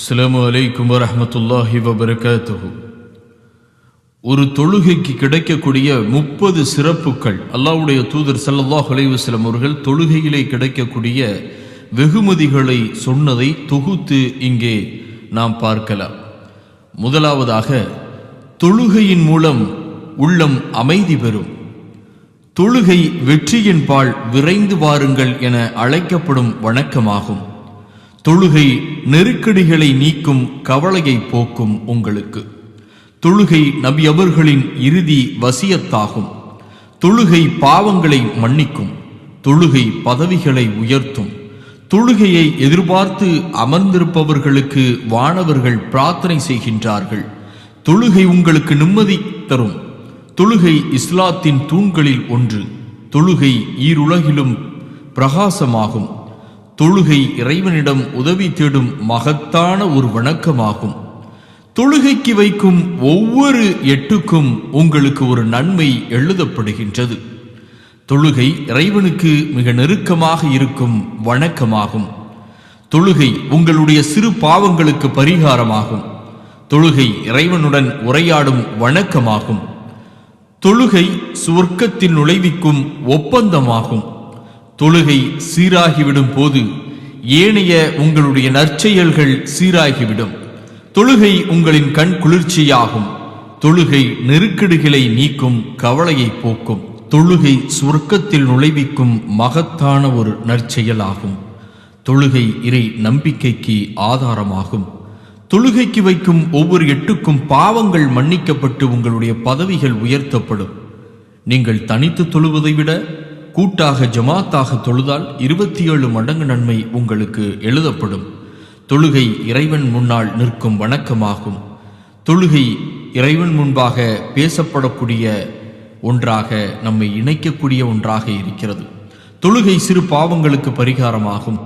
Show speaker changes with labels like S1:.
S1: அஸ்லாம் வலைக்கும் வரமத்துல்லாஹி வபரகாத்து ஒரு தொழுகைக்கு கிடைக்கக்கூடிய முப்பது சிறப்புகள் அல்லாவுடைய தூதர் சல்லாஹ் அலைஹி அவர்கள் தொழுகையிலே கிடைக்கக்கூடிய வெகுமதிகளை சொன்னதை தொகுத்து இங்கே நாம் பார்க்கலாம். முதலாவதாக தொழுகையின் மூலம் உள்ளம் அமைதி பெறும். தொழுகை வெற்றியின் பால் விரைந்து வாருங்கள் என அழைக்கப்படும் வணக்கமாகும். தொழுகை நெருக்கடிகளை நீக்கும் கவலையை போக்கும் உங்களுக்கு. தொழுகை நபி அவர்களின் இறுதி வசியத்தாகும். தொழுகை பாவங்களை மன்னிக்கும். தொழுகை பதவிகளை உயர்த்தும். தொழுகையை எதிர்பார்த்து அமர்ந்திருப்பவர்களுக்கு வானவர்கள் பிரார்த்தனை செய்கின்றார்கள். தொழுகை உங்களுக்கு நிம்மதி தரும். தொழுகை இஸ்லாத்தின் தூண்களில் ஒன்று. தொழுகை ஈருலகிலும் பிரகாசமாகும். தொழுகை இறைவனிடம் உதவி தேடும் மகத்தான ஒரு வணக்கமாகும். தொழுகைக்கு வைக்கும் ஒவ்வொரு எட்டுக்கும் உங்களுக்கு ஒரு நன்மை எழுதப்படுகின்றது. தொழுகை இறைவனுக்கு மிக நெருக்கமாக இருக்கும் வணக்கமாகும். தொழுகை உங்களுடைய சிறு பாவங்களுக்கு பரிகாரமாகும். தொழுகை இறைவனுடன் உரையாடும் வணக்கமாகும். தொழுகை சுவர்க்கத்தில் நுழைவிக்கும் ஒப்பந்தமாகும். தொழுகை சீராகிவிடும் போது ஏனைய உங்களுடைய நற்செயல்கள் சீராகிவிடும். தொழுகை உங்களின் கண் குளிர்ச்சியாகும். தொழுகை நெருக்கடிகளை நீக்கும் கவலையை போக்கும். தொழுகை சுருக்கத்தில் நுழைவிக்கும் மகத்தான ஒரு நற்செயலாகும். தொழுகை இறை நம்பிக்கைக்கு ஆதாரமாகும். தொழுகைக்கு வைக்கும் ஒவ்வொரு எட்டுக்கும் பாவங்கள் மன்னிக்கப்பட்டு உங்களுடைய பதவிகள் உயர்த்தப்படும். நீங்கள் தனித்து தொழுவதை விட கூட்டாக ஜமாத்தாக தொழுதால் இருபத்தி ஏழு மடங்கு நன்மை உங்களுக்கு எழுதப்படும். தொழுகை இறைவன் முன்னால் நிற்கும் வணக்கமாகும். தொழுகை இறைவன் முன்பாக பேசப்படக்கூடிய ஒன்றாக நம்மை இணைக்கக்கூடிய ஒன்றாக இருக்கிறது. தொழுகை சிறு பாவங்களுக்கு பரிகாரமாகும்.